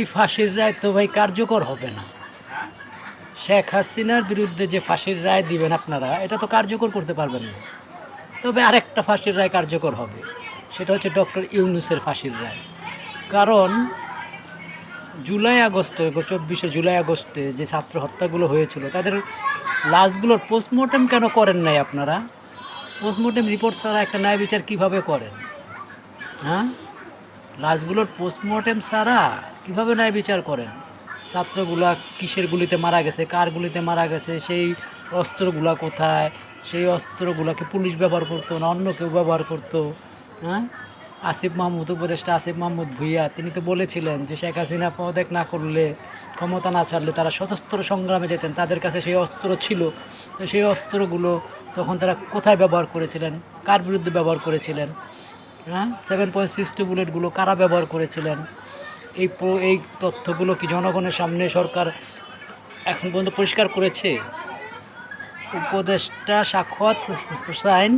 ফাঁসির রায় তো ভাই কার্যকর হবে না। শেখ হাসিনার বিরুদ্ধে যে ফাঁসির রায় দিবেন আপনারা, এটা তো কার্যকর করতে পারবেন না। তবে আরেকটা ফাঁসির রায় কার্যকর হবে, সেটা হচ্ছে ডক্টর ইউনুসের ফাঁসির রায়। কারণ জুলাই আগস্টে, চব্বিশে জুলাই আগস্টে যে ছাত্র হত্যাগুলো হয়েছিল, তাদের লাশগুলোর পোস্টমর্টেম কেন করেন নাই আপনারা? পোস্টমর্টেম রিপোর্ট ছাড়া একটা ন্যায় বিচার কীভাবে করেন? হ্যাঁ? লাশগুলোর পোস্টমর্টেম ছাড়া কীভাবে ন্যায় বিচার করেন? ছাত্রগুলা কিসের গুলিতে মারা গেছে? কার গুলিতে মারা গেছে? সেই অস্ত্রগুলা কোথায়? সেই অস্ত্রগুলাকে পুলিশ ব্যবহার করতো না অন্য কেউ ব্যবহার করতো? হ্যাঁ? আসিফ মাহমুদ উপদেষ্টা আসিফ মাহমুদ ভুইয়া, তিনি তো বলেছিলেন যে শেখ হাসিনা পদত্যাগ না করলে, ক্ষমতা না ছাড়লে তারা সশস্ত্র সংগ্রামে যেতেন। তাদের কাছে সেই অস্ত্র ছিল। তো সেই অস্ত্রগুলো তখন তারা কোথায় ব্যবহার করেছিলেন? কার বিরুদ্ধে ব্যবহার করেছিলেন? হ্যাঁ? সেভেন পয়েন্ট সিক্স টু বুলেটগুলো কারা ব্যবহার করেছিলেন? এই এই তথ্যগুলো কি জনগণের সামনে সরকার এখন পর্যন্ত পরিষ্কার করেছে? উপদেষ্টা সাক্ষাৎ হুসাইন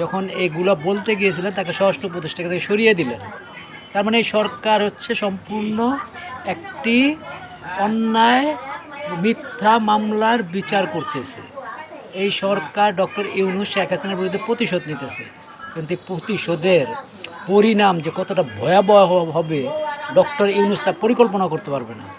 যখন এইগুলো বলতে গিয়েছিলেন, তাকে স্বরাষ্ট্র উপদেষ্টাকে থেকে সরিয়ে দিলেন। তার মানে এই সরকার হচ্ছে সম্পূর্ণ একটি অন্যায়, মিথ্যা মামলার বিচার করতেছে। এই সরকার ডক্টর ইউনুস শেখ হাসিনার বিরুদ্ধে প্রতিশোধ নিতেছে। কিন্তু প্রতিশোধের পরিণাম যে কতটা ভয়াবহ হবে ডক্টর ইউনুস তা পরিকল্পনা করতে পারবে না।